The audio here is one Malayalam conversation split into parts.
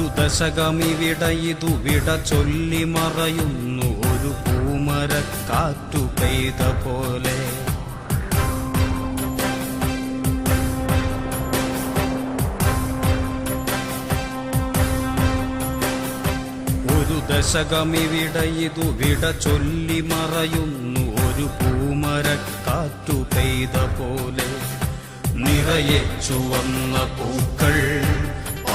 ഒരു ദശകമിവിട ഇതു വിട ചൊല്ലി മറയുന്നു. ഒരു പൂമരക്കാറ്റു പെയ്ത പോലെ. ഒരു ദശകമിവിട ഇതു വിട ചൊല്ലി മറയുന്നു. ഒരു പൂമരക്കാറ്റു പെയ്ത പോലെ. നിറയെ ചുവന്ന പൂക്കൾ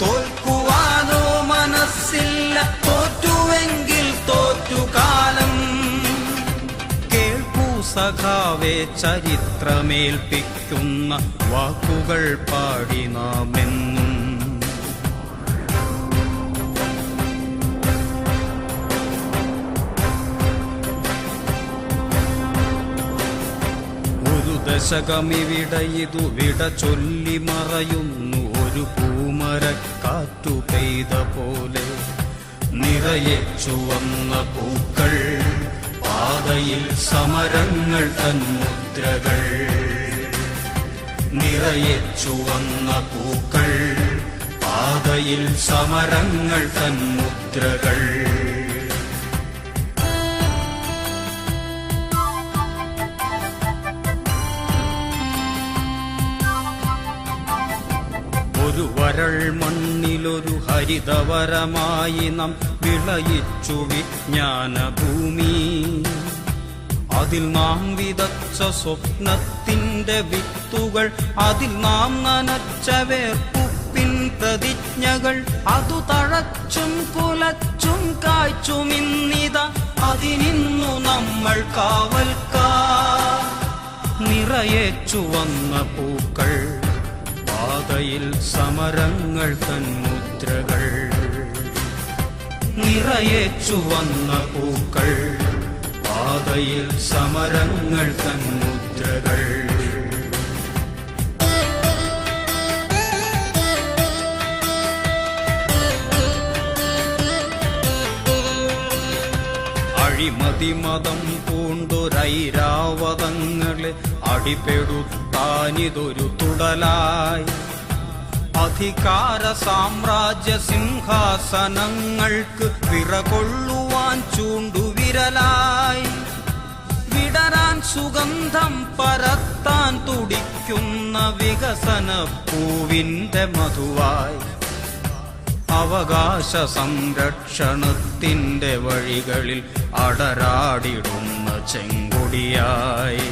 തോൽക്കുവാനോ മനസ്സില്ല. തോറ്റുവെങ്കിൽ തോറ്റുകാലം. കേൾക്കൂ സഖാവേ ചരിത്രമേൽപ്പിക്കുന്ന വാക്കുകൾ പാടി നാമെന്നും. ഒരു ദശകമിവിട ഇതു വിട ചൊല്ലി മറയുന്നു ഒരു പൂമരക്കാറ്റു പെയ്ത പോലെ നിറയെ ചുവന്ന പൂക്കൾ പാതയിൽ സമരങ്ങൾ തൻ മുദ്രകൾ നിറയെ ചുവന്ന പൂക്കൾ പാതയിൽ സമരങ്ങൾ തൻ ഒരു മണ്ണിലൊരു ഹരിതവരമായി നാം വിളയിച്ചു വിജ്ഞാനഭൂമി. അതിൽ നാം വിതച്ച സ്വപ്നത്തിന്റെ വിത്തുകൾ അതിൽ നാം നനച്ച വേർപ്പുപ്പിൻ പ്രതിജ്ഞകൾ അതു തഴച്ചും കുലച്ചും കാച്ചുമിന്നിത അതിനിന്നു നമ്മൾ കാവൽക്കാർ നിറയേച്ചു വന്ന പൂക്കൾ. പാതയിൽ സമരങ്ങൾ തൻ മുദ്രകൾ. നിറയെ ചുവന്ന പൂക്കൾ പാതയിൽ സമരങ്ങൾ തൻ മുദ്രകൾ. അഴിമതി മതം പൂണ്ടൊരൈരാവതങ്ങളെ അടിപെടുത്താനിതൊരു തുടലായി. അധികാര സാമ്രാജ്യ സിംഹാസനങ്ങൾക്ക് വിറകൊള്ളുവാൻ ചൂണ്ടുവിരലായി വിടരാൻ സുഗന്ധം പരത്താൻ തുടിക്കുന്ന വികസന പൂവിന്റെ മധുവായി. അവകാശ സംരക്ഷണത്തിന്റെ വഴികളിൽ അടരാടിടുന്ന ചെങ്കൊടിയായി.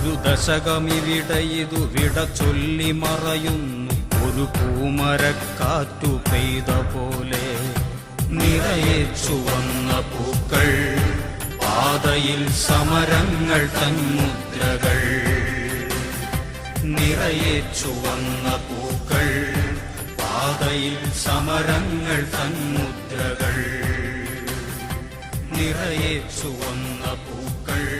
ഒരു ദശകമിവിടയിതു വിട ചൊല്ലി മറയുന്നു. ഒരു പൂമരക്കാറ്റു പെയ്ത പോലെ നിറയെ ചുവന്ന പൂക്കൾ. പാതയിൽ സമരങ്ങൾ തന്മുദ്രകൾ മുദ്രകൾ. നിറയെ ചുവന്ന പൂക്കൾ. പാതയിൽ സമരങ്ങൾ തന്മുദ്രകൾ മുദ്രകൾ. നിറയെ ചുവന്ന പൂക്കൾ.